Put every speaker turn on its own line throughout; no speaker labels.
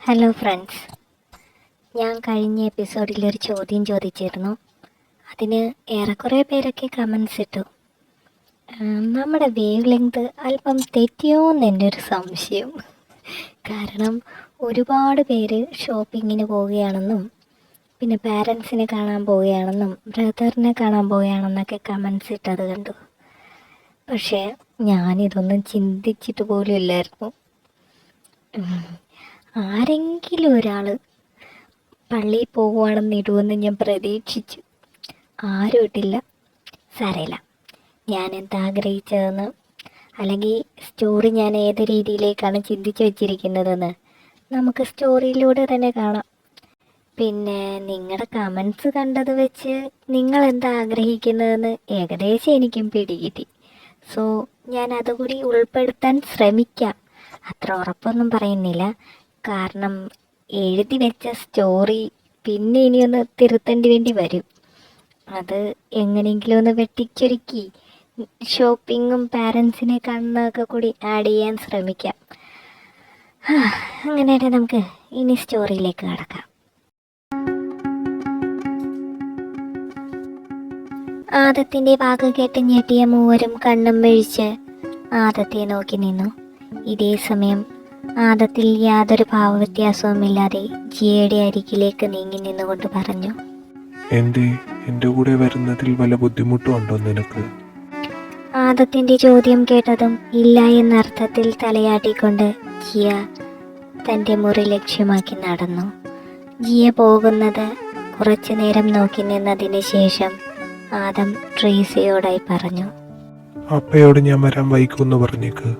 Hello friends ഞാൻ കഴിഞ്ഞ എപ്പിസോഡിൽ ഒരു ചോദ്യം ചോദിച്ചിരുന്നു. അതിന് ഏറെക്കുറെ പേരൊക്കെ കമൻസ് ഇട്ടു. നമ്മുടെ വേവ് ലെങ്ത് അല്പം തെറ്റിയോ എന്ന് എന്റെ ഒരു സംശയം. കാരണം ഒരുപാട് പേര് ഷോപ്പിങ്ങിന് പോവുകയാണെന്നും പിന്നെ പാരൻസിനെ കാണാൻ പോവുകയാണെന്നും ബ്രദറിനെ കാണാൻ പോവുകയാണെന്നൊക്കെ കമൻസ് ഇട്ടത് കണ്ടു. പക്ഷേ ഞാനിതൊന്നും ചിന്തിച്ചിട്ട് പോലും ഇല്ലായിരുന്നു. ആരെങ്കിലും ഒരാൾ പള്ളിയിൽ പോകുവാണെന്ന് ഇടുമെന്ന് ഞാൻ പ്രതീക്ഷിച്ചു. ആരും ഇട്ടില്ല. സാരമില്ല. ഞാൻ എന്താ ആഗ്രഹിച്ചതെന്ന് അല്ലെങ്കിൽ സ്റ്റോറി ഞാൻ ഏത് രീതിയിലേക്കാണ് ചിന്തിച്ച് വെച്ചിരിക്കുന്നതെന്ന് നമുക്ക് സ്റ്റോറിയിലൂടെ തന്നെ കാണാം. പിന്നെ നിങ്ങളുടെ കമൻസ് കണ്ടത് വെച്ച് നിങ്ങൾ എന്താ ആഗ്രഹിക്കുന്നതെന്ന് ഏകദേശം എനിക്കും പിടികിട്ടി സോ ഞാൻ അതുകൂടി ഉൾപ്പെടുത്താൻ ശ്രമിക്കാം. അത്ര ഉറപ്പൊന്നും പറയുന്നില്ല. കാരണം എഴുതി വെച്ച സ്റ്റോറി പിന്നെ ഇനിയൊന്ന് തിരുത്തേണ്ടി വേണ്ടി വരും. അത് എങ്ങനെയെങ്കിലും ഒന്ന് വെട്ടിച്ചുരുക്കി ഷോപ്പിങ്ങും പാരൻസിനെ കാണുന്നതൊക്കെ കൂടി ആഡ് ചെയ്യാൻ ശ്രമിക്കാം. ഹാ, നമുക്ക് ഇനി സ്റ്റോറിയിലേക്ക് കടക്കാം. ആദത്തിന്റെ വാക്ക് കേട്ട് ഞെട്ടിയ മൂവരും കണ്ണും വഴിച്ച് ആദത്തെ നോക്കി നിന്നു. ഇതേ സമയം ആദത്തിൽ യാതൊരു ഭാവവ്യത്യാസവുമില്ലാതെ ജിയയുടെ അരികിലേക്ക് നീങ്ങി നിന്നുകൊണ്ട് പറഞ്ഞു.
എന്തേ എന്റെ കൂടെ വരുന്നതിൽ വല്ല ബുദ്ധിമുട്ടും ഉണ്ടോ നിനക്ക്?
ആദത്തിന്റെ ചോദ്യം കേട്ടതും ഇല്ല എന്നർത്ഥത്തിൽ തലയാട്ടിക്കൊണ്ട് ജിയ തന്റെ മുറി ലക്ഷ്യമാക്കി നടന്നു. ജിയ പോകുന്നത് കുറച്ചു നേരം നോക്കി നിന്നതിന് ശേഷം ആദം ട്രീസയോടായി പറഞ്ഞു.
അപ്പയോട് ഞാൻ വരാൻ വൈകുമെന്ന് പറഞ്ഞേക്ക്.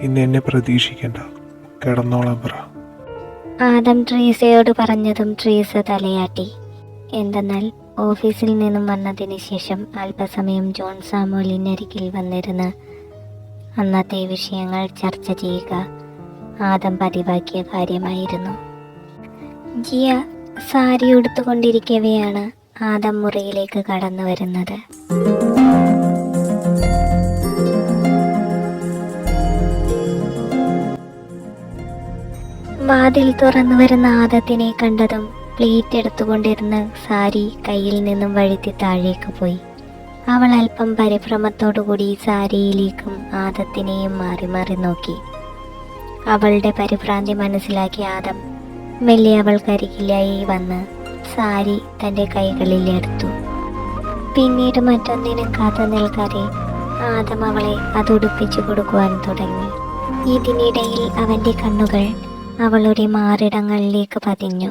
ഇന്ന് എന്നെ പ്രതീക്ഷിക്കണ്ട. കിടന്നോളാൻ പറ.
ആദം ട്രീസയോട് പറഞ്ഞതും ട്രീസ തലയാട്ടി. എന്തെന്നാൽ ഓഫീസിൽ നിന്നും വന്നതിന് ശേഷം അല്പസമയം ജോൺ സാമോലിനരികിൽ വന്നിരുന്ന് അന്നത്തെ വിഷയങ്ങൾ ചർച്ച ചെയ്യുക ആദം പതിവാക്കിയ കാര്യമായിരുന്നു. ജിയ സാരി ഉടുത്തുകൊണ്ടിരിക്കവെയാണ് ആദം മുറിയിലേക്ക് കടന്നു വരുന്നത് വാതിൽ തുറന്നു വരുന്ന ആദത്തിനെ കണ്ടതും പ്ലേറ്റ് എടുത്തുകൊണ്ടിരുന്ന് സാരി കയ്യിൽ നിന്നും വഴുത്തി താഴേക്ക് പോയി. അവൾ അല്പം പരിഭ്രമത്തോടുകൂടി സാരിയിലേക്കും ആദത്തിനെയും മാറി മാറി നോക്കി. അവളുടെ പരിഭ്രാന്തി മനസ്സിലാക്കി ആദം മെല്ലെ അവൾക്കരികിലായി വന്ന് സാരി തന്റെ കൈകളിൽ എടുത്തു. പിന്നീട് മറ്റൊന്നിനും കാത്തു നിൽക്കാതെ ആദം അവളെ അതുടുപ്പിച്ചു കൊടുക്കുവാൻ തുടങ്ങി. ഇതിനിടയിൽ അവന്റെ കണ്ണുകൾ അവളുടെ മാറിടങ്ങളിലേക്ക് പതിഞ്ഞു.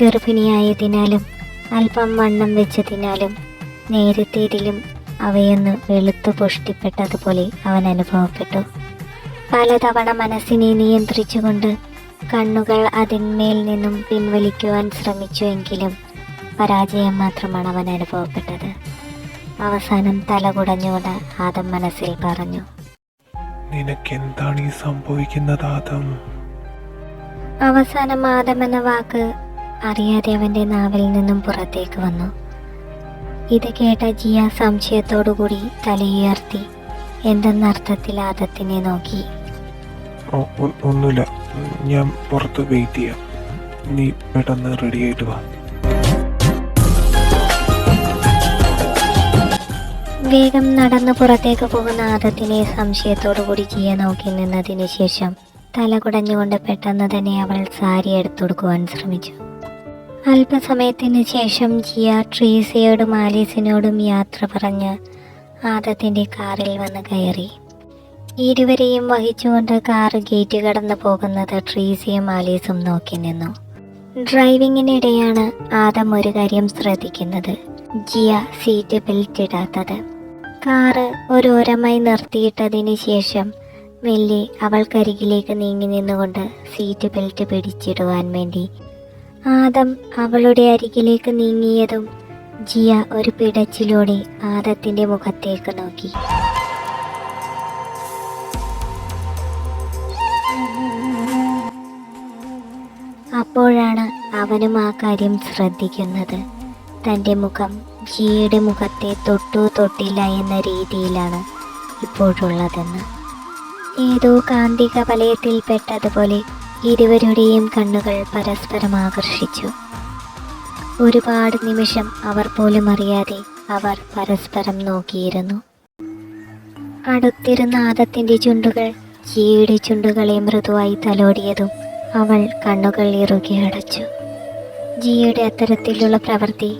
ഗർഭിണിയായതിനാലും അല്പം വണ്ണം വെച്ചതിനാലും നേരത്തേതിലും അവയൊന്ന് വെളുത്തു പുഷ്ടിപ്പെട്ടതുപോലെ അവൻ അനുഭവപ്പെട്ടു. പലതവണ മനസ്സിനെ നിയന്ത്രിച്ചുകൊണ്ട് കണ്ണുകൾ അതിന്മേൽ നിന്നും പിൻവലിക്കുവാൻ ശ്രമിച്ചുവെങ്കിലും പരാജയം മാത്രമാണ് അവൻ അനുഭവപ്പെട്ടത്. അവസാനം തലകുടഞ്ഞുകൊണ്ട് ആദം മനസ്സിൽ പറഞ്ഞു
നിനക്കെന്താണ് ഈ സംഭവിക്കുന്നത് ആദം?
അവസാനം ആദം എന്ന വാക്ക് അറിയാതെ അവന്റെ നാവിൽ നിന്നും പുറത്തേക്ക് വന്നു. ഇത് കേട്ട ജിയ സംശയത്തോടുകൂടി തലയുയർത്തി എന്തെന്നർത്ഥത്തിൽ ആദത്തിനെ നോക്കി?
ഒന്നുമില്ല. ഞാൻ പുറത്ത് വെയിറ്റ് ചെയ്യാം. നീ പെട്ടെന്ന് റെഡിയായിട്ട് വാ.
വേഗം നടന്ന് പുറത്തേക്ക് പോകുന്ന ആദത്തിനെ സംശയത്തോടുകൂടി ജിയ നോക്കി നിന്നതിന് ശേഷം തല കുടഞ്ഞുകൊണ്ട് പെട്ടെന്ന് തന്നെ അവൾ സാരി എടുത്തുകൊടുക്കുവാൻ ശ്രമിച്ചു. അല്പസമയത്തിന് ശേഷം ജിയ ട്രീസയോടും ആലീസിനോടും യാത്ര പറഞ്ഞ് ആദത്തിന്റെ കാറിൽ വന്ന് കയറി. ഇരുവരെയും വഹിച്ചുകൊണ്ട് കാർ ഗേറ്റ് കടന്നു പോകുന്നത് ട്രീസിയും ആലീസും നോക്കി നിന്നു. ഡ്രൈവിങ്ങിനിടെയാണ് ആദം ഒരു കാര്യം ശ്രദ്ധിക്കുന്നത്. ജിയ സീറ്റ് ബെൽറ്റ് ഇടാത്തത്. കാറ് ഒരോരമായി നിർത്തിയിട്ടതിന് ശേഷം മെല്ലെ അവൾക്കരികിലേക്ക് നീങ്ങി നിന്നുകൊണ്ട് സീറ്റ് ബെൽറ്റ് പിടിച്ചിടുവാൻ വേണ്ടി. ആദം അവളുടെ അരികിലേക്ക് നീങ്ങിയതും ജിയ ഒരു പിടച്ചിലൂടെ ആദത്തിന്റെ മുഖത്തേക്ക് നോക്കി. അപ്പോഴാണ് അവനും ആ കാര്യം ശ്രദ്ധിക്കുന്നത്. തന്റെ മുഖം ജിയുടെ മുഖത്തെ തൊട്ടു തൊട്ടില്ല എന്ന രീതിയിലാണ് ഇപ്പോഴുള്ളതെന്ന്. ഏതോ കാന്തിക വലയത്തിൽപ്പെട്ടതുപോലെ ഇരുവരുടെയും കണ്ണുകൾ പരസ്പരം ആകർഷിച്ചു. ഒരുപാട് നിമിഷം അവർ പോലും അറിയാതെ അവർ പരസ്പരം നോക്കിയിരുന്നു. അടുത്തിരുന്ന ആദത്തിന്റെ ചുണ്ടുകൾ ജിയുടെ ചുണ്ടുകളെ മൃദുവായി തലോടിയതും അവൾ കണ്ണുകൾ ഇറുകി അടച്ചു. ജിയുടെ അത്തരത്തിലുള്ള പ്രവൃത്തി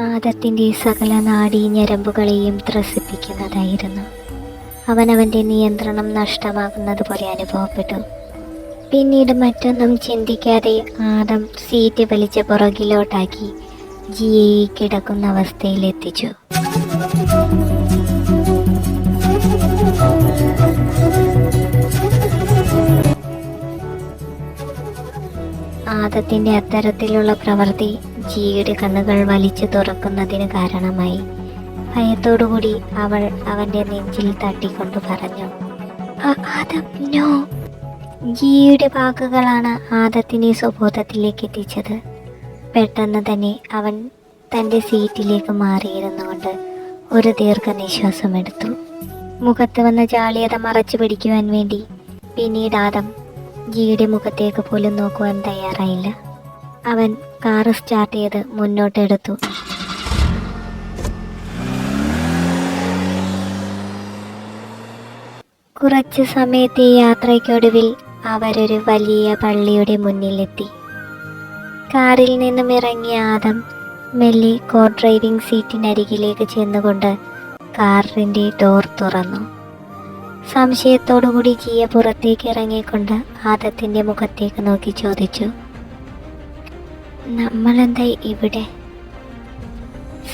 ആദത്തിന്റെ സകല നാഡീ ഞരമ്പുകളെയും ത്രസിപ്പിക്കുന്നതായിരുന്നു. അവനവന്റെ നിയന്ത്രണം നഷ്ടമാകുന്നത് പോലെ അനുഭവപ്പെട്ടു. പിന്നീട് മറ്റൊന്നും ചിന്തിക്കാതെ ആദം സീറ്റ് വലിച്ച് പുറകിലോട്ടാക്കി ജിയെ കിടക്കുന്ന അവസ്ഥയിലെത്തിച്ചു. ആദത്തിന്റെ അത്തരത്തിലുള്ള പ്രവൃത്തി ജിയുടെ കണ്ണുകൾ വലിച്ചു തുറക്കുന്നതിന് കാരണമായി. ഭയത്തോടുകൂടി അവൾ അവന്റെ നെഞ്ചിൽ തട്ടിക്കൊണ്ട് പറഞ്ഞു "ആ- ആദം നോ. ജിയുടെ വാക്കുകളാണ് ആദത്തിനെ സ്വബോധത്തിലേക്ക് എത്തിച്ചത്. പെട്ടെന്ന് തന്നെ അവൻ തന്റെ സീറ്റിലേക്ക് മാറിയിരുന്നുകൊണ്ട് ഒരു ദീർഘനിശ്വാസം എടുത്തു. മുഖത്ത് വന്ന ജാളിയത മറച്ചു പിടിക്കുവാൻ വേണ്ടി പിന്നീട് ആദം ജിയുടെ മുഖത്തേക്ക് പോലും നോക്കുവാൻ തയ്യാറായില്ല. അവൻ കാറ് സ്റ്റാർട്ട് ചെയ്ത് മുന്നോട്ടെടുത്തു. കുറച്ച് സമയത്തെ യാത്രയ്ക്കൊടുവിൽ അവരൊരു വലിയ പള്ളിയുടെ മുന്നിലെത്തി. കാറിൽ നിന്നും ഇറങ്ങിയ ആദം മെല്ലെ കോ ഡ്രൈവിംഗ് സീറ്റിനരികിലേക്ക് ചെന്നുകൊണ്ട് കാറിന്റെ ഡോർ തുറന്നു. സംശയത്തോടുകൂടി ജിയ പുറത്തേക്ക് ഇറങ്ങിക്കൊണ്ട് ആദത്തിന്റെ മുഖത്തേക്ക് നോക്കി ചോദിച്ചു നമ്മളെന്താ ഇവിടെ?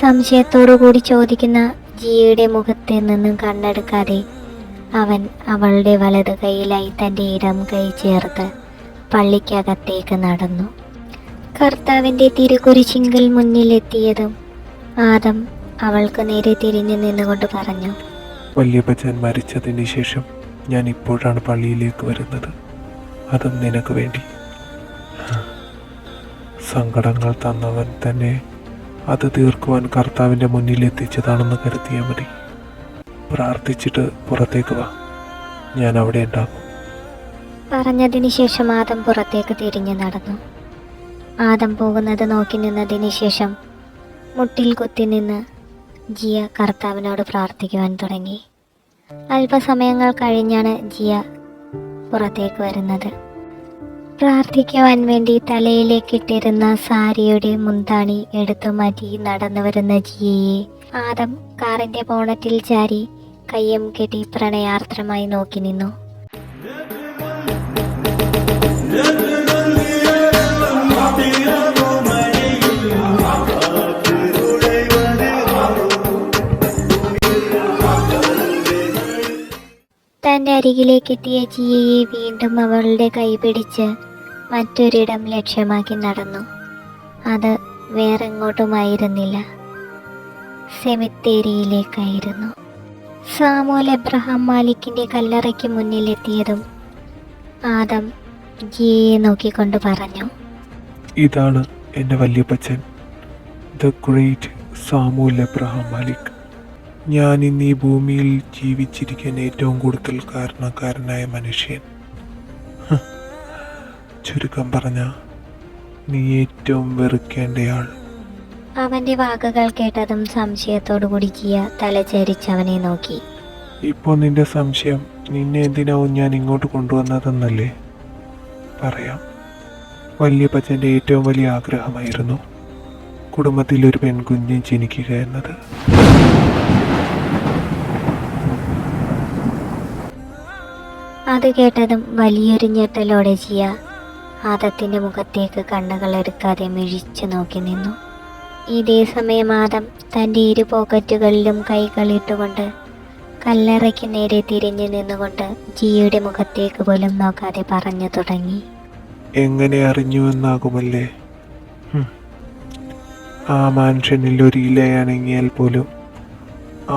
സംശയത്തോടുകൂടി ചോദിക്കുന്ന ജിയുടെ മുഖത്ത് നിന്നും കണ്ണെടുക്കാതെ അവൻ അവളുടെ വലത് കൈയിലായി തന്റെ ഇടം കൈ ചേർത്ത് പള്ളിക്കകത്തേക്ക് നടന്നു. കർത്താവിന്റെ തിരുക്കുരിശിങ്കൽ മുന്നിലെത്തിയതും ആദം അവൾക്ക് നേരെ തിരിഞ്ഞു നിന്നുകൊണ്ട് പറഞ്ഞു
വല്യപ്പച്ചൻ മരിച്ചതിന് ശേഷം ഞാൻ ഇപ്പോഴാണ് പള്ളിയിലേക്ക് വരുന്നത്. അതും നിനക്ക് വേണ്ടി. സങ്കടങ്ങൾ തന്നവൻ തന്നെ അത് തീർക്കുവാൻ കർത്താവിന്റെ മുന്നിൽ എത്തിച്ചതാണെന്ന് കരുതിയാൽ മതി. പ്രാർത്ഥിച്ചിട്ട് പുറത്തേക്ക് വാ. ഞാൻ അവിടെ ഉണ്ടാകും
പറഞ്ഞതിന് ശേഷം ആദം പുറത്തേക്ക് തിരിഞ്ഞു നടന്നു. ആദം പോകുന്നത് നോക്കി നിന്നതിന് ശേഷം മുട്ടിൽ കുത്തി നിന്ന് ജിയ കർത്താവിനോട് പ്രാർത്ഥിക്കുവാൻ തുടങ്ങി. അല്പസമയങ്ങൾ കഴിഞ്ഞാണ് ജിയ പുറത്തേക്ക് വരുന്നത്. പ്രാർത്ഥിക്കുവാൻ വേണ്ടി തലയിലേക്ക് ഇട്ടിരുന്ന സാരിയുടെ മുന്താണി എടുത്തു മാറ്റി നടന്നു വരുന്ന ജിയയെ. ആദം കാറിന്റെ ബോണറ്റിൽ ചാരി കയ്യം കെട്ടി പ്രണയാർദ്രമായി നോക്കി നിന്നു. തന്റെ അരികിലേക്കെത്തിയ ജിയയെ വീണ്ടും അവളുടെ കൈപിടിച്ച് മറ്റൊരിടം ലക്ഷ്യമാക്കി നടന്നു. അത് വേറെങ്ങോട്ടുമായിരുന്നില്ല. സെമിത്തേരിയിലേക്കായിരുന്നു. സാമോൽ എബ്രഹാം മാലിക്കിന്റെ കല്ലറയ്ക്ക് മുന്നിലെത്തിയതും ആദം ജിയെ നോക്കിക്കൊണ്ട് പറഞ്ഞു.
ഇതാണ് എന്റെ വല്യപ്പച്ചൻ the great Samuel Abraham Malik. ഞാൻ ഇന്ന് ഈ ഭൂമിയിൽ ജീവിച്ചിരിക്കാൻ ഏറ്റവും കൂടുതൽ കാരണക്കാരനായ മനുഷ്യൻ. ചുരുക്കം പറഞ്ഞ നീ ഏറ്റവും വെറുക്കേണ്ടയാൾ
അവന്റെ വാക്കുകൾ കേട്ടതും സംശയത്തോട് കുടിക്കിയ തലചരിച്ച് അവനെ നോക്കി.
ഇപ്പോൾ നിന്റെ സംശയം നിന്നെ എന്തിനാവും ഞാൻ ഇങ്ങോട്ട് കൊണ്ടുവന്നതെന്നല്ലേ? പറയാം. വല്യപ്പച്ചന്റെ ഏറ്റവും വലിയ ആഗ്രഹമായിരുന്നു കുടുംബത്തിൽ ഒരു പെൺകുഞ്ഞ് ജനിക്കുക എന്നത്.
അത് കേട്ടതും വലിയൊരു ഞെട്ടലോടെ ജിയ ആദത്തിന്റെ മുഖത്തേക്ക് കണ്ണുകൾ എടുക്കാതെ മിഴിച്ചു നോക്കി നിന്നു. ഇതേ സമയം ആദം തന്റെ ഇരു പോക്കറ്റുകളിലും കൈകളിട്ടുകൊണ്ട് കല്ലറയ്ക്ക് നേരെ തിരിഞ്ഞു നിന്നുകൊണ്ട് ജിയുടെ മുഖത്തേക്ക് പോലും നോക്കാതെ പറഞ്ഞു തുടങ്ങി.
എങ്ങനെ അറിഞ്ഞുവെന്നാകുമല്ലേ ആ മാൻഷനിൽ ഒരു ഇലയണങ്ങിയാൽ പോലും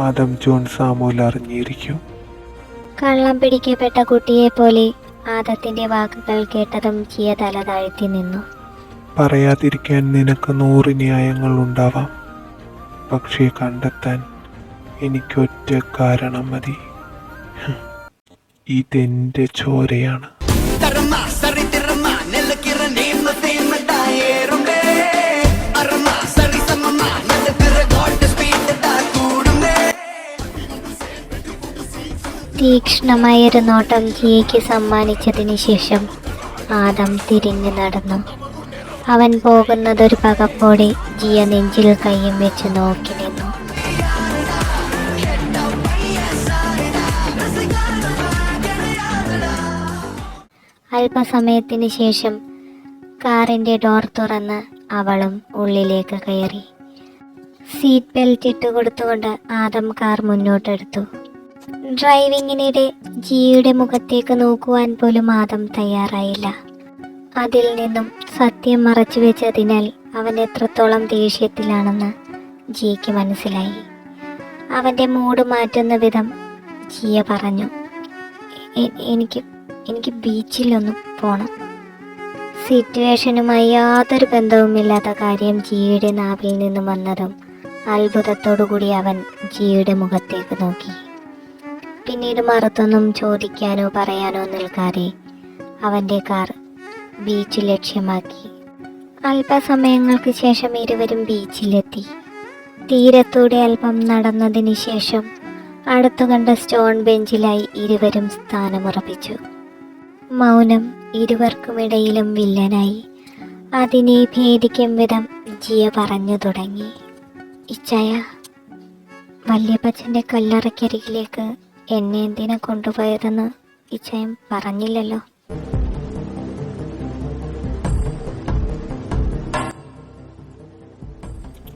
ആദം ജോൺ സാമൂൽ അറിഞ്ഞിരിക്കും.
കള്ളം പിടിക്കപ്പെട്ട കുട്ടിയെ പോലെ ആദത്തിന്റെ വാക്കുകൾ കേട്ടതും ചിയ തല താഴ്ത്തി നിന്നു.
പറയാതിരിക്കാൻ നിനക്ക് നൂറ് ന്യായങ്ങൾ ഉണ്ടാവാം. പക്ഷേ കണ്ടെത്താൻ എനിക്കൊറ്റ കാരണം മതി. ഇതെന്റെ ചോരയാണ്.
തീക്ഷ്ണമായൊരു നോട്ടം ജിയയ്ക്ക് സമ്മാനിച്ചതിന് ശേഷം ആദം തിരിഞ്ഞു നടന്നു. അവൻ പോകുന്നതൊരു പകപ്പോടെ ജിയ നെഞ്ചിൽ കൈയും വെച്ച് നോക്കി നിന്നു. അല്പസമയത്തിന് ശേഷം കാറിന്റെ ഡോർ തുറന്ന് അവളും ഉള്ളിലേക്ക് കയറി. സീറ്റ് ബെൽറ്റ് ഇട്ടുകൊടുത്തുകൊണ്ട് ആദം കാർ മുന്നോട്ടെടുത്തു. ഡ്രൈവിങ്ങിനിടെ ജിയുടെ മുഖത്തേക്ക് നോക്കുവാൻ പോലും ആദം തയ്യാറായില്ല. അതിൽ നിന്നും സത്യം മറച്ചു വെച്ചതിനാൽ അവൻ എത്രത്തോളം ദേഷ്യത്തിലാണെന്ന് ജിയ്ക്ക് മനസ്സിലായി. അവന്റെ മൂഡ് മാറ്റുന്ന വിധം ജിയ പറഞ്ഞു എനിക്ക് എനിക്ക് ബീച്ചിലൊന്ന് പോണം. സിറ്റുവേഷനുമായി യാതൊരു ബന്ധവുമില്ലാത്ത കാര്യം ജിയുടെ നാവിൽ നിന്നും വന്നതും അത്ഭുതത്തോടുകൂടി അവൻ ജിയുടെ മുഖത്തേക്ക് നോക്കി. പിന്നീട് മറുത്തൊന്നും ചോദിക്കാനോ പറയാനോ നിൽക്കാതെ അവന്റെ കാർ ബീച്ച് ലക്ഷ്യമാക്കി. അല്പസമയങ്ങൾക്ക് ശേഷം ഇരുവരും ബീച്ചിലെത്തി. തീരത്തൂടെ അല്പം നടന്നതിന് ശേഷം അടുത്തു കണ്ട സ്റ്റോൺ ബെഞ്ചിലായി ഇരുവരും സ്ഥാനമുറപ്പിച്ചു. മൗനം ഇരുവർക്കുമിടയിലും വില്ലനായി. അതിനെ ഭേദിക്കും വിധം ജിയ പറഞ്ഞു തുടങ്ങി. ഇച്ചായ വല്യപ്പച്ചന്റെ കല്ലറയ്ക്കരികിലേക്ക് എന്നെ എന്തിനാ കൊണ്ടുപോയതെന്ന് ഇച്ചയം പറഞ്ഞില്ലല്ലോ.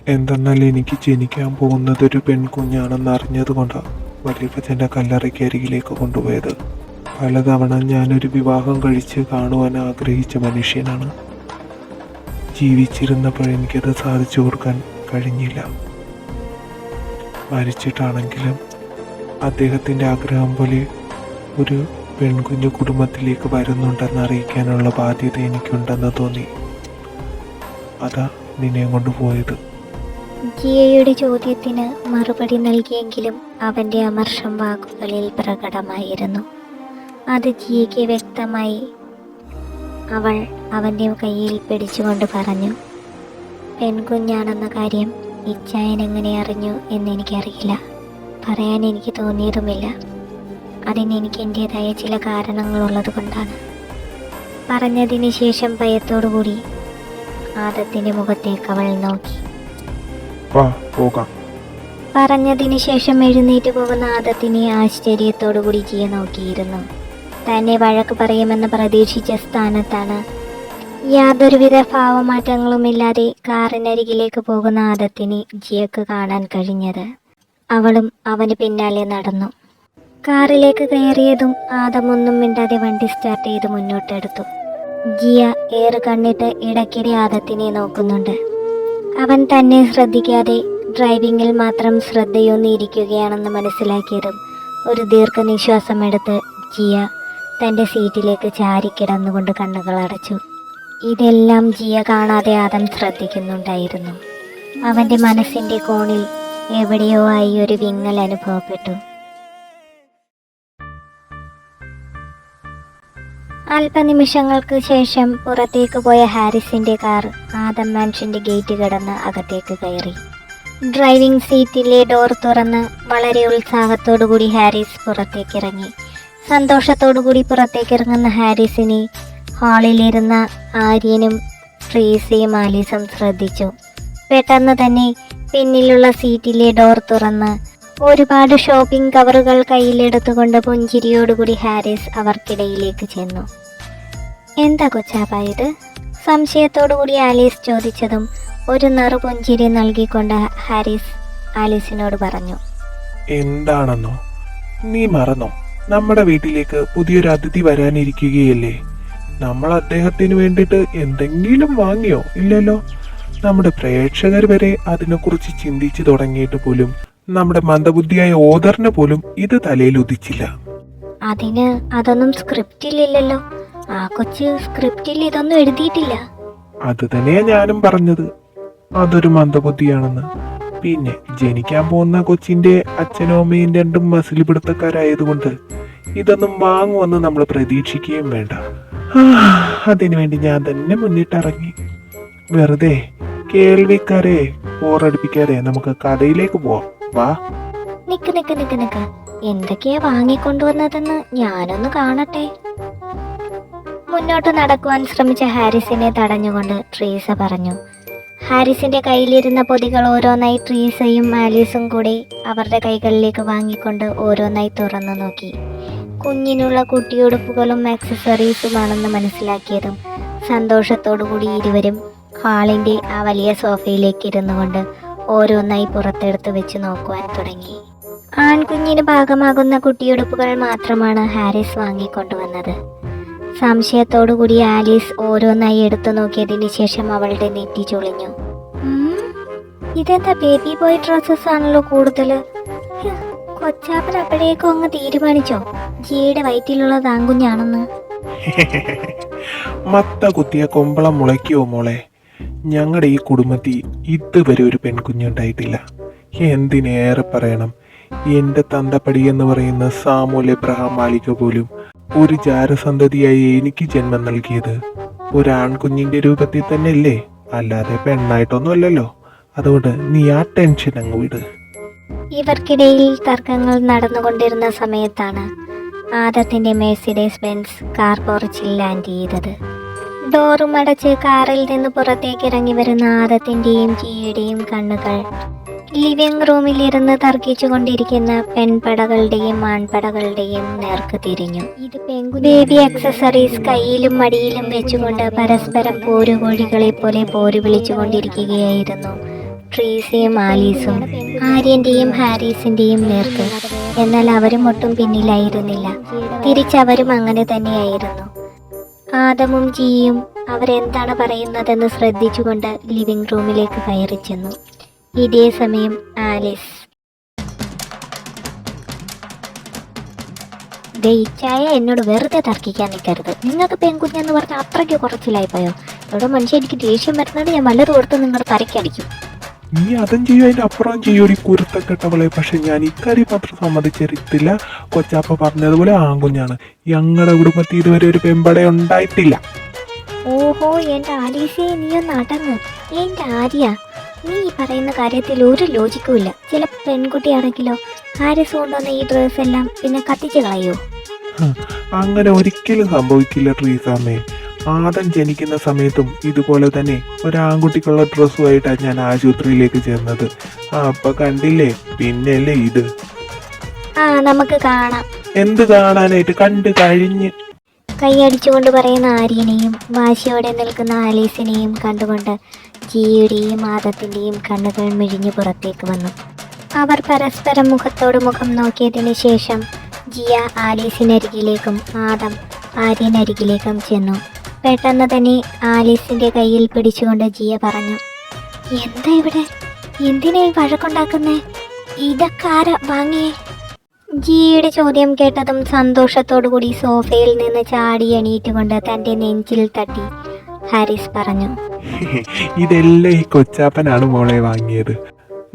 എന്തെന്നാൽ എനിക്ക് ജനിക്കാൻ പോകുന്നത് ഒരു പെൺകുഞ്ഞാണെന്ന് അറിഞ്ഞതുകൊണ്ടാണ് വലിയപ്പച്ചന്റെ കല്ലറയ്ക്ക് അരികിലേക്ക് കൊണ്ടുപോയത്. പലതവണ ഞാനൊരു വിവാഹം കഴിച്ച് കാണുവാൻ ആഗ്രഹിച്ച മനുഷ്യനാണ്. ജീവിച്ചിരുന്നപ്പോൾ എനിക്കത് സാധിച്ചു കൊടുക്കാൻ കഴിഞ്ഞില്ല. മരിച്ചിട്ടാണെങ്കിലും അദ്ദേഹത്തിന്റെ ആഗ്രഹം പോലെ ഒരു പെൺകുഞ്ഞു കുടുംബത്തിലേക്ക് വരുന്നുണ്ടെന്ന് അറിയിക്കാനുള്ള ബാധ്യത എനിക്കുണ്ടെന്ന് തോന്നി. അതാ നിന്നെ കൊണ്ടുപോയത്
ജിയയുടെ ചോദ്യത്തിന് മറുപടി നൽകിയെങ്കിലും അവന്റെ അമർഷം വാക്കുകളിൽ പ്രകടമായിരുന്നു. അത് ജിയയ്ക്ക് വ്യക്തമായി അവൾ അവന്റെ കയ്യിൽ പിടിച്ചുകൊണ്ട് പറഞ്ഞു പെൺകുഞ്ഞാണെന്ന കാര്യം ഇച്ചായൻ എങ്ങനെ അറിഞ്ഞു എന്നെനിക്കറിയില്ല പറയാൻ എനിക്ക് തോന്നിയതുമില്ല. അതിന് എനിക്ക് എന്റേതായ ചില കാരണങ്ങളുള്ളത് കൊണ്ടാണ്. പറഞ്ഞതിന് ശേഷം ഭയത്തോടുകൂടി ആദത്തിന്റെ മുഖത്തേക്ക് അവൾ നോക്കി. പറഞ്ഞതിന് ശേഷം എഴുന്നേറ്റ് പോകുന്ന ആദത്തിനെ ആശ്ചര്യത്തോടുകൂടി ജിയ നോക്കിയിരുന്നു. തന്നെ വഴക്ക് പറയുമെന്ന് പ്രതീക്ഷിച്ച സ്ഥാനത്താണ് യാതൊരുവിധ ഭാവമാറ്റങ്ങളുമില്ലാതെ കാറിനരികിലേക്ക് പോകുന്ന ആദത്തിനെ ജിയക്ക് കാണാൻ കഴിഞ്ഞത്. അവളും അവന് പിന്നാലെ നടന്നു. കാറിലേക്ക് കയറിയതും ആദമൊന്നും മിണ്ടാതെ വണ്ടി സ്റ്റാർട്ട് ചെയ്ത് മുന്നോട്ടെടുത്തു. ജിയ ഏറ് കണ്ണിട്ട് ഇടയ്ക്കിടെ ആദത്തിനെ നോക്കുന്നുണ്ട്. അവൻ തന്നെ ശ്രദ്ധിക്കാതെ ഡ്രൈവിംഗിൽ മാത്രം ശ്രദ്ധയൊന്നിരിക്കുകയാണെന്ന് മനസ്സിലാക്കിയതും ഒരു ദീർഘനിശ്വാസമെടുത്ത് ജിയ തന്റെ സീറ്റിലേക്ക് ചാരിക്കിടന്നുകൊണ്ട് കണ്ണുകൾ അടച്ചു. ഇതെല്ലാം ജിയ കാണാതെ ആദം ശ്രദ്ധിക്കുന്നുണ്ടായിരുന്നു. അവന്റെ മനസ്സിന്റെ കോണിൽ എവിടെയോ ആയി ഒരു വിങ്ങൽ അനുഭവപ്പെട്ടു. അല്പനിമിഷങ്ങൾക്ക് ശേഷം പുറത്തേക്ക് പോയ ഹാരിസിന്റെ കാർ ആദം മാൻഷന്റെ ഗേറ്റ് കടന്ന് അകത്തേക്ക് കയറി. ഡ്രൈവിംഗ് സീറ്റിലെ ഡോർ തുറന്ന് വളരെ ഉത്സാഹത്തോടുകൂടി ഹാരിസ് പുറത്തേക്കിറങ്ങി. സന്തോഷത്തോടുകൂടി പുറത്തേക്കിറങ്ങുന്ന ഹാരിസിനെ ഹാളിലിരുന്ന ആര്യനും ട്രീസിയും ആലീസും ശ്രദ്ധിച്ചു. പെട്ടെന്ന് തന്നെ പിന്നിലുള്ള സീറ്റിലെ ഡോർ തുറന്ന് ഒരുപാട് ഷോപ്പിംഗ് കവറുകൾ കയ്യിലെടുത്തുകൊണ്ട് പുഞ്ചിരിയോടുകൂടി ഹാരിസ് അവർക്കിടയിലേക്ക് ചെന്നു. എന്താ കൊച്ചാപ്പ സംശയത്തോടുകൂടി ആലീസ് ചോദിച്ചതും ഒരു നറുപുഞ്ചിരി നൽകിക്കൊണ്ട് ഹാരിസ് ആലീസിനോട് പറഞ്ഞു.
എന്താണെന്നോ? നീ മറന്നോ? നമ്മുടെ വീട്ടിലേക്ക് പുതിയൊരു അതിഥി വരാനിരിക്കുകയല്ലേ? നമ്മൾ അദ്ദേഹത്തിന് വേണ്ടിട്ട് എന്തെങ്കിലും വാങ്ങിയോ? ഇല്ലല്ലോ? നമ്മുടെ പ്രേക്ഷകർ വരെ അതിനെക്കുറിച്ച് ചിന്തിച്ചു തുടങ്ങിയിട്ട് പോലും നമ്മുടെ മന്ദബുദ്ധിയായ ഓദറിന് പോലും ഇത് തലയിൽ ഉദിച്ചില്ല.
അതിന് അതൊന്നും സ്ക്രിപ്റ്റിലില്ലല്ലോ ആ കൊച്ച് സ്ക്രിപ്റ്റിൽ ഇതൊന്നും എഴുതിയിട്ടില്ല.
അത് തന്നെയാ ഞാനും പറഞ്ഞത്. അതൊരു മന്ദബുദ്ധിയാണെന്ന്. പിന്നെ ജനിക്കാൻ പോകുന്ന കൊച്ചിന്റെ അച്ഛനും അമ്മയും രണ്ടും മസിൽ പിടുത്തക്കാരായതുകൊണ്ട് ഇതൊന്നും വാങ്ങുമെന്ന് നമ്മൾ പ്രതീക്ഷിക്കുകയും വേണ്ട. അതിനുവേണ്ടി ഞാൻ തന്നെ മുന്നിട്ടിറങ്ങി. വെറുതെ കേൾവിക്കാരെ ബോറടിപ്പിക്കാതെ നമുക്ക് കടയിലേക്ക് പോവാം. വാ.
നിക്ക് നിക്ക് എന്തൊക്കെയാ വാങ്ങിക്കൊണ്ടുവന്നതെന്ന് ഞാനൊന്ന് കാണട്ടെ. മുന്നോട്ട് നടക്കുവാൻ ശ്രമിച്ച ഹാരിസിനെ തടഞ്ഞുകൊണ്ട് ട്രീസ പറഞ്ഞു. ഹാരിസിന്റെ കയ്യിലിരുന്ന പൊതികൾ ഓരോന്നായി ട്രീസയും ആലീസും കൂടി അവരുടെ കൈകളിലേക്ക് വാങ്ങിക്കൊണ്ട് ഓരോന്നായി തുറന്നു നോക്കി. കുഞ്ഞിനുള്ള കുട്ടിയുടുപ്പുകളും ആക്സസറീസുമാണെന്ന് മനസ്സിലാക്കിയതും സന്തോഷത്തോടു കൂടി ഇരുവരും ഹാളിന്റെ ആ വലിയ സോഫയിലേക്ക് ഇരുന്നു കൊണ്ട് ഓരോന്നായി പുറത്തെടുത്ത് വെച്ച് നോക്കുവാൻ തുടങ്ങി. ആൺകുഞ്ഞിന് ഭാഗമാകുന്ന കുട്ടിയുടുപ്പുകൾ മാത്രമാണ് ഹാരിസ് വാങ്ങിക്കൊണ്ടുവന്നത്. സംശയത്തോടുകൂടി ആലീസ് ഓരോന്നായി എടുത്തു നോക്കിയതിന് ശേഷം അവളുടെ നെറ്റി ചൊളിഞ്ഞു. ഇതെന്താ ബേബി ബോയ് ഡ്രസ്സസ് ആണല്ലോ കൂടുതൽ കൊച്ചാപ്പൻ അപ്പോഴേക്കും അങ്ങ് തീരുമാനിച്ചോ? ജിയുടെ വയറ്റിലുള്ളത് ആൺകുഞ്ഞാണെന്ന്.
മത്ത കുത്തിയ കൊമ്പളം മുളയ്ക്കുവോ മോളെ? ഞങ്ങളുടെ ഈ കുടുംബത്തിൽ ഇതുവരെ ഒരു പെൺകുഞ്ഞുണ്ടായിട്ടില്ല എന്തിനേറെ പറയണം? എന്റെ തന്തപ്പടി എന്ന് പറയുന്ന സാമൂൽ എബ്രഹാം മാലിക പോലും ഒരു ജാരസന്തതിയായി എനിക്ക് ജന്മം നൽകിയത് ഒരാൺകുഞ്ഞിന്റെ രൂപത്തിൽ തന്നെ അല്ലേ അല്ലാതെ പെണ്ണായിട്ടൊന്നുമല്ലല്ലോ. അതുകൊണ്ട് നീ ആ ടെൻഷൻ അങ്ങ് വിട്.
ഇവർക്കിടയിൽ തർക്കങ്ങൾ നടന്നുകൊണ്ടിരുന്ന സമയത്താണ് ആദത്തിന്റെ മേഴ്സിഡേസ് ബെൻസ് കാർ പോർച്ചിൽ ലാൻഡ് ചെയ്തത്. ഡോറും അടച്ച് കാറിൽ നിന്ന് പുറത്തേക്ക് ഇറങ്ങി വരുന്ന ആദത്തിന്റെയും ജിയുടെയും കണ്ണുകൾ. ലിവിംഗ് റൂമിലിരുന്ന് തർക്കിച്ചു കൊണ്ടിരിക്കുന്ന പെൺപടകളുടെയും ആൺപടകളുടെയും നേർക്ക് തിരിഞ്ഞു. ഇത് ബേബി അക്സസറീസ് കയ്യിലും മടിയിലും വെച്ചുകൊണ്ട് പരസ്പരം പോരുകോഴികളെ പോലെ പോരു വിളിച്ചുകൊണ്ടിരിക്കുകയായിരുന്നു. ട്രീസിയും ആലീസും ആര്യന്റെയും ഹാരീസിന്റെയും നേർക്ക്. എന്നാൽ അവരും ഒട്ടും പിന്നിലായിരുന്നില്ല. തിരിച്ചവരും അങ്ങനെ തന്നെയായിരുന്നു. ആദമും ജിയും അവരെന്താണ് പറയുന്നതെന്ന് ശ്രദ്ധിച്ചുകൊണ്ട് ലിവിംഗ് റൂമിലേക്ക് കയറി ചെന്നു. ഇതേ സമയം ആലിസ്. ദയിച്ചായ എന്നോട് വെറുതെ തർക്കിക്കാൻ നിൽക്കരുത്. നിങ്ങൾക്ക് പെൺകുഞ്ഞെന്ന് പറഞ്ഞാൽ അത്രയ്ക്ക് കുറച്ചിലായി പോയോ? ഇവിടെ മനുഷ്യൻ എനിക്ക് ദേഷ്യം വരുന്നത് ഞാൻ വല്ലതും കൊടുത്ത് നിങ്ങളുടെ തരക്കടിക്കും
നീ അതും ചെയ്യും അതിന്റെ അപ്പുറം ചെയ്യൂടി കുരുത്തക്കെട്ടവളെ പക്ഷെ ഞാൻ ഇക്കാര്യം മാത്രം സമ്മതിച്ചിരുത്തില്ല കൊച്ചാപ്പ പറഞ്ഞതുപോലെ ആങ്കുഞ്ഞാണ് ഞങ്ങളുടെ കുടുംബത്തിൽ ഇതുവരെ ഒരു പെമ്പട ഉണ്ടായിട്ടില്ല.
ഓഹോ എന്റെ ആലീസേ നീ ഒന്ന് അടങ്ങ്. എന്റെ ആര്യ നീ ഈ പറയുന്ന കാര്യത്തിൽ ഒരു ലോജിക്കും ഇല്ല. ചില പെൺകുട്ടിയാണെങ്കിലോ ഹാരിസ് കൊണ്ടുവന്ന ഈ ഡ്രസ് എല്ലാം പിന്നെ കത്തിച്ചു കളയോ?
അങ്ങനെ ഒരിക്കലും സംഭവിക്കില്ല ട്രീസാമ്മേ. ആദം ജനിക്കുന്ന സമയത്തും ഇതുപോലെ തന്നെ ഒരാൺകുട്ടിക്കുള്ള ഡ്രസ്സുമായിട്ടാണ് ഞാൻ ആശുപത്രിയിലേക്ക് ചേർന്നത്. ആ അപ്പൊ കണ്ടില്ലേ? പിന്നെയല്ലേ ഇത്?
ആ നമുക്ക് കാണാം.
എന്ത് കാണാനായിട്ട്? കണ്ടു കഴിഞ്ഞ്.
കൈയടിച്ചുകൊണ്ട് പറയുന്ന ആര്യനെയും വാശിയോടെ നിൽക്കുന്ന ആലീസിനെയും കണ്ടുകൊണ്ട് ജിയുടെയും ആദത്തിന്റെയും കണ്ണുകൾ മിഴിഞ്ഞു പുറത്തേക്ക് വന്നു. അവർ പരസ്പരം മുഖത്തോട് മുഖം നോക്കിയതിന് ശേഷം ജിയ ആലീസിനരികിലേക്കും ആദം ആര്യനരികിലേക്കും ചെന്നു. പെട്ടെന്ന് തന്നെ ആലീസിന്റെ കയ്യിൽ പിടിച്ചുകൊണ്ട് ജിയ പറഞ്ഞു എന്താ ഇവിടെ? എന്തിനാ ഈ വഴക്കുണ്ടാക്കുന്നേ? ഇതൊക്കെ ആരാ? വാങ്ങിയേ ജിയുടെ ചോദ്യം കേട്ടതും സന്തോഷത്തോടുകൂടി സോഫയിൽ നിന്ന് ചാടി എണീറ്റുകൊണ്ട് തന്റെ നെഞ്ചിൽ തട്ടി ഹാരിസ് പറഞ്ഞു
ഇതെല്ലാം ഈ കൊച്ചാപ്പനാണ് മോളെ വാങ്ങിയത്.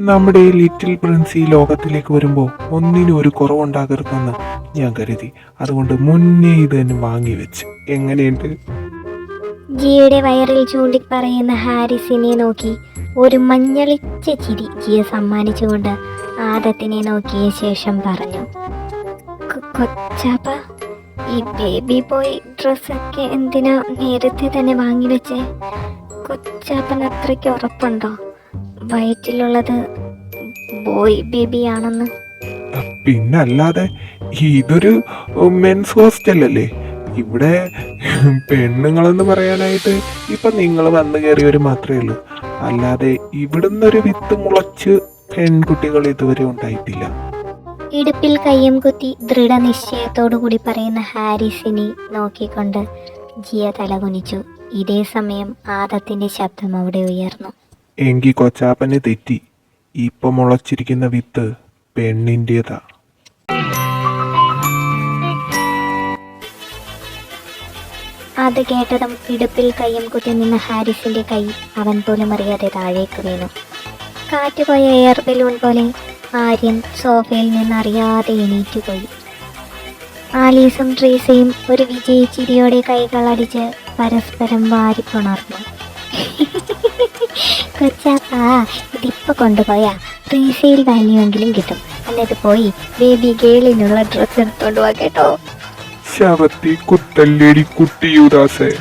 നമ്മുടെ ലിറ്റിൽ പ്രിൻസ് ഈ ലോകത്തിലേക്ക് വരുമ്പോൾ ഒന്നിനും ഒരു കുറവുണ്ടാകരുതെന്ന് ഞാൻ കരുതി. അതുകൊണ്ട് മുന്നേ ഇത് തന്നെ വാങ്ങി വെച്ച് എങ്ങനെയുണ്ട്?
ജിയുടെ വയറിൽ ചൂണ്ടിപ്പറയുന്ന ഹാരിസിനെ നോക്കി ഒരു മഞ്ഞളിച്ച ചിരി ജിയ സമ്മാനിച്ചുകൊണ്ട് ആദത്തിനെ നോക്കിയ ശേഷം പറഞ്ഞു "കൊ- കൊച്ചാപ്പ ഈ ബേബി ബോയ് ഡ്രസ്സൊക്കെ എന്തിനാ നേരത്തെ തന്നെ വാങ്ങി വെച്ചേ? കൊച്ചാപ്പൻ അത്രയ്ക്ക് ഉറപ്പുണ്ടോ? വയറ്റിലുള്ളത് ബോയ് ബേബി ആണെന്ന്.
പിന്നല്ലാതെ ഇതൊരു മെൻസ് ഹോസ്റ്റൽ അല്ലേ? ഇവിടെ പെണ്ണുങ്ങളെന്ന് പറയാനായിട്ട് ഇപ്പം നിങ്ങൾ വന്നു കയറിയവർ മാത്രമേ ഉള്ളൂ. അല്ലാതെ ഇവിടുന്ന് ഒരു വിത്ത് മുളച്ച് പെൺകുട്ടികൾ ഇതുവരെ ഉണ്ടായിട്ടില്ല.
ഇടുപ്പിൽ കയ്യും കുത്തി ദൃഢനിശ്ചയത്തോടു കൂടി പറയുന്ന ഹാരിസിനെ നോക്കിക്കൊണ്ട് ജിയ തലകുനിച്ചു ഇതേ സമയം ആദത്തിന്റെ ശബ്ദം അവിടെ ഉയർന്നു.
എങ്കി കൊച്ചാപ്പനെ തെറ്റി. ഇപ്പൊ മുളച്ചിരിക്കുന്ന വിത്ത് പെണ്ണിന്റെതാ
അത് കേട്ടതും ഇടുപ്പിൽ കൈയും കുത്തി നിന്ന ഹാരിസിന്റെ കൈ അവൻ പോലും അറിയാതെ താഴേക്ക് വീണു. കാറ്റുപോയ എയർ ബലൂൺ പോലെ ആര്യൻ സോഫയിൽ നിന്ന് അറിയാതെ എണീറ്റുപോയി ആലീസും ട്രീസയും ഒരു വിജയിച്ചിരിയോടെ കൈകളടിച്ച് പരസ്പരം വാരിപ്പുണർന്നു കൊച്ചാപ്പാ ഇതിപ്പ കൊണ്ടുപോയാ? ട്രീസയിൽ എങ്കിലും കിട്ടും. എന്നിട്ട് പോയി ബേബി ഗേളിനുള്ള ഡ്രസ്സ് എടുത്തോണ്ട് പോവാ കേട്ടോ.
ശവത്തി കുത്തല്ലേടി കുട്ടിയുദാസേ